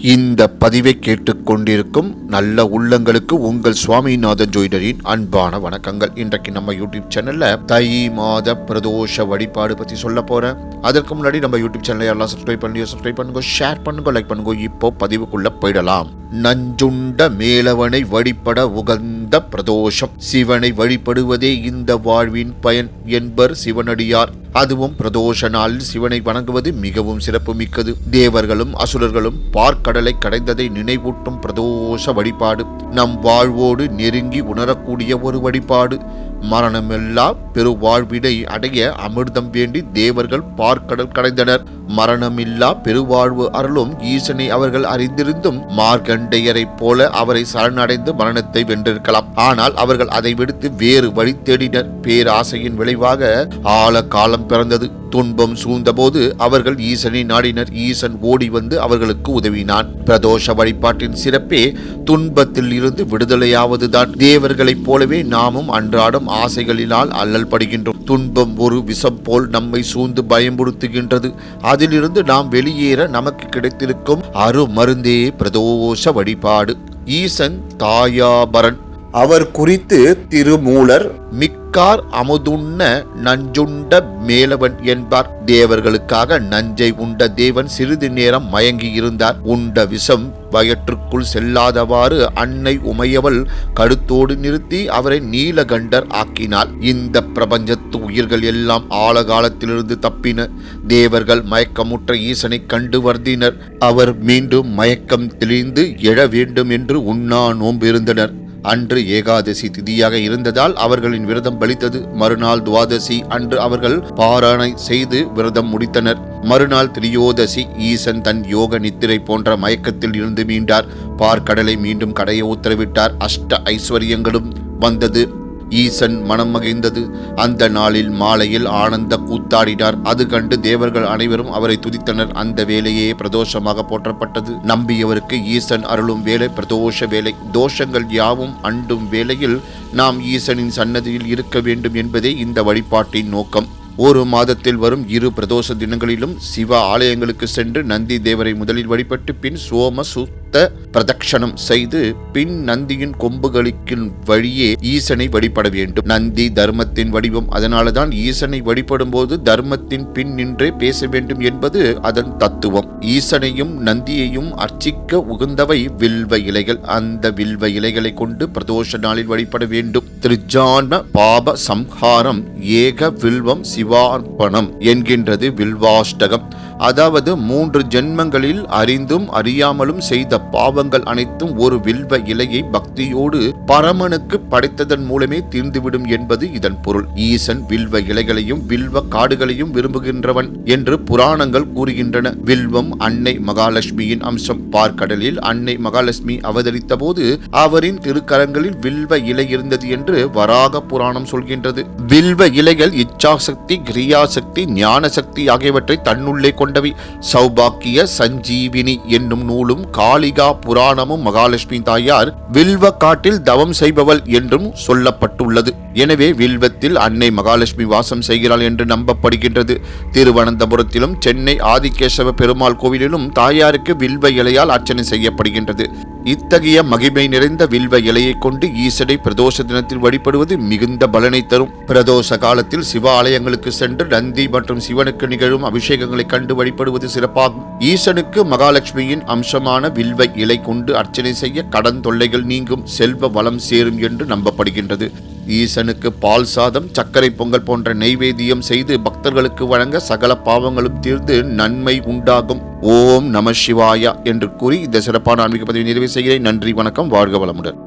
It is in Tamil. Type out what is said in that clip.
இந்த பதிவை கேட்டுக்கொண்டிருக்கும் நல்ல உள்ளங்களுக்கு உங்கள் சுவாமிநாதன் ஜோயிடரின் அன்பான வணக்கங்கள். இன்றைக்கு நம்ம யூடியூப் சேனல்ல தை மாத பிரதோஷ வழிபாடு பத்தி சொல்ல போறேன். அதற்கு முன்னாடி நம்ம யூடியூப் சேனலை எல்லாம் சப்ஸ்கிரைப் பண்ணி சப்ஸ்கிரைப் பண்ணுங்க ஷேர் பண்ணுங்க லைக் பண்ணுங்க. இப்போ பதிவுக்குள்ள போயிடலாம். நஞ்சுண்ட மேலவனை வழிபட உகந்த பிரதோஷம். சிவனை வழிபடுவதே இந்த வாழ்வின் பயன் என்பர் சிவனடியார். அதுவும் பிரதோஷ நாளில் சிவனை வணங்குவது மிகவும் சிறப்பு மிக்கது தேவர்களும் அசுரர்களும் பார்க்கடலை கடைந்ததை நினைவூட்டும் பிரதோஷ வழிபாடு. நம் வாழ்வோடு நெருங்கி உணரக்கூடிய ஒரு வழிபாடு. மரணமெல்லாம் பெருவாழ்வினை அடைய அமிர்தம் வேண்டி தேவர்கள் பார்க்கடல் கடைந்தனர். மரணமில்லா பெருவாழ்வு அருளும் ஈசனை அவர்கள் அறிந்திருந்தும் மார்கண்டையரை போல அவரை சரணடைந்து மரணத்தை வென்றிருக்கலாம். ஆனால் அவர்கள் அதை விடுத்து வேறு வழி தேடினர். பேராசையின் விளைவாக ஆழ காலம் பிறந்தது. துன்பம் சூழ்ந்தபோது அவர்கள் ஈசனை நாடினர். ஈசன் ஓடி வந்து அவர்களுக்கு உதவினான். பிரதோஷ வழிபாட்டின் சிறப்பே துன்பத்தில் இருந்து விடுதலையாவதுதான். தேவர்களைப் போலவே நாமும் அன்றாடம் ஆசைகளினால் அல்லல் படுகின்றோம் துன்பம் ஒரு விஷம் போல் நம்மை சூழ்ந்து பயமுறுத்துகின்றது. அதிலிருந்து நாம் வெளியேற நமக்கு கிடைத்திருக்கும் அருமருந்தே பிரதோஷ வழிபாடு. ஈசன் தாயாபரன். அவர் குறித்து திருமூலர் நன்கார் அமுதுண்ண நஞ்சுண்ட மேலவன் என்பார். தேவர்களுக்காக நஞ்சை உண்ட தேவன் சிறிது நேரம் மயங்கி இருந்தார் உண்ட விஷம் வயற்றுக்குள் செல்லாதவாறு அன்னை உமையவள் கடுத்தோடு நிறுத்தி அவரை நீலகண்டர் ஆக்கினாள். இந்த பிரபஞ்சத்து உயிர்கள் எல்லாம் ஆழகாலத்திலிருந்து தப்பின. தேவர்கள் மயக்கமுற்ற ஈசனை கண்டு வருந்தினர். அவர் மீண்டும் மயக்கம் தெளிந்து எழ வேண்டும் என்று உண்ணா நோம்பிருந்தனர். அன்று ஏகாதசி திதியாக இருந்ததால் அவர்களின் விரதம் பலித்தது. மறுநாள் துவாதசி அன்று அவர்கள் பாராயணை செய்து விரதம் முடித்தனர். மறுநாள் திரியோதசி ஈசன் தன் யோக நித்திரை போன்ற மயக்கத்தில் இருந்து மீண்டார். பார்க்கடலை மீண்டும் கடைய உத்தரவிட்டார். அஷ்ட ஐஸ்வர்யங்களும் வந்தது. ஈசன் மனம் மகிழ்ந்தது. அந்த நாளில் மாலையில் ஆனந்த கூத்தாடினார். அது கண்டு தேவர்கள் அனைவரும் அவரை துதித்தனர். அந்த வேலையே பிரதோஷமாக போற்றப்பட்டது. நம்பியவருக்கு ஈசன் அருளும் வேலை பிரதோஷ வேலை. தோஷங்கள் யாவும் அண்டும் வேளையில் நாம் ஈசனின் சன்னதியில் இருக்க வேண்டும் என்பதே இந்த வழிபாட்டின் நோக்கம். ஒரு மாதத்தில் வரும் இரு பிரதோஷ தினங்களிலும் சிவ ஆலயங்களுக்கு சென்று நந்தி தேவரை முதலில் வழிபட்டு பின் சோம சுத்த பிரதட்சணம் செய்து பின் நந்தியின் கொம்புகளுக்கின் வழியே ஈசனை வழிபட வேண்டும். நந்தி தர்மத்தின் வடிவம். அதனாலதான் ஈசனை வழிபடும் போது தர்மத்தின் பின் நின்றே பேச வேண்டும் என்பது அதன் தத்துவம். ஈசனையும் நந்தியையும் அர்ச்சிக்க உகந்தவை வில்வ இலைகள். அந்த வில்வ இலைகளை கொண்டு பிரதோஷ நாளில் வழிபட வேண்டும். திருஜான்ம பாப சம்ஹாரம் ஏக வில்வம் சிவார்ப்பணம் என்கின்றது வில்வாஷ்டகம். அதாவது மூன்று ஜென்மங்களில் அறிந்தும் அறியாமலும் செய்த பாவங்கள் அனைத்தும் ஒரு வில்வ இலையை பக்தியோடு பரமனுக்கு படைத்ததன் மூலமே தீர்ந்துவிடும் என்பது இதன் பொருள். ஈசன் வில்வ இலைகளையும் வில்வ காடுகளையும் விரும்புகின்றவன் என்று புராணங்கள் கூறுகின்றன. வில்வம் அன்னை மகாலட்சுமியின் அம்சம். பார்க்கடலில் அன்னை மகாலட்சுமி அவதரித்த போது அவரின் திருக்கரங்களில் வில்வ இலை இருந்தது என்று வராக புராணம் சொல்கின்றது. வில்வ இலைகள் இச்சாசக்தி கிரியாசக்தி ஞான சக்தி ஆகியவற்றை தன்னுள்ளே கொண்டவை. சௌபாக்கிய சஞ்சீவினி என்னும் நூலும் காளிகா புராணமும் மகாலட்சுமி தாயார் வில்வ காட்டில் தவம் செய்பவள் என்றும் சொல்லப்பட்டுள்ளது. எனவே வில்வத்தில் அன்னை மகாலட்சுமி வாசம் செய்கிறாள் என்று நம்பப்படுகின்றது. திருவனந்தபுரத்திலும் சென்னை ஆதிகேசவ பெருமாள் கோவிலிலும் தாயாருக்கு வில்வ இலையால் அர்ச்சனை செய்யப்படுகின்றது. இத்தகைய மகிமை நிறைந்த வில்வ இலையை கொண்டு ஈசனை பிரதோஷ தினத்தில் வழிபடுவது மிகுந்த பலனை தரும். பிரதோஷ காலத்தில் சிவ ஆலயங்களுக்கு சென்று நந்தி மற்றும் சிவனுக்கு நிகழும் அபிஷேகங்களை கண்டு வழிபடுவது சிறப்பாகும். ஈசனுக்கு மகாலட்சுமியின் அம்சமான வில்வ இலை கொண்டு அர்ச்சனை செய்ய கடன் தொல்லைகள் நீங்கும் செல்வ வளம் சேரும் என்று நம்பப்படுகின்றது. முருகனுக்கு பால் சாதம் சர்க்கரை பொங்கல் போன்ற நெய்வேதியம் செய்து பக்தர்களுக்கு வழங்க சகல பாவங்களும் தீர்ந்து நன்மை உண்டாகும். ஓம் நம சிவாயா என்று கூறி இந்த சிறப்பான ஆன்மீக பதிவை நிறைவு செய்கிறேன். நன்றி வணக்கம் வாழ்க வளமுடன்.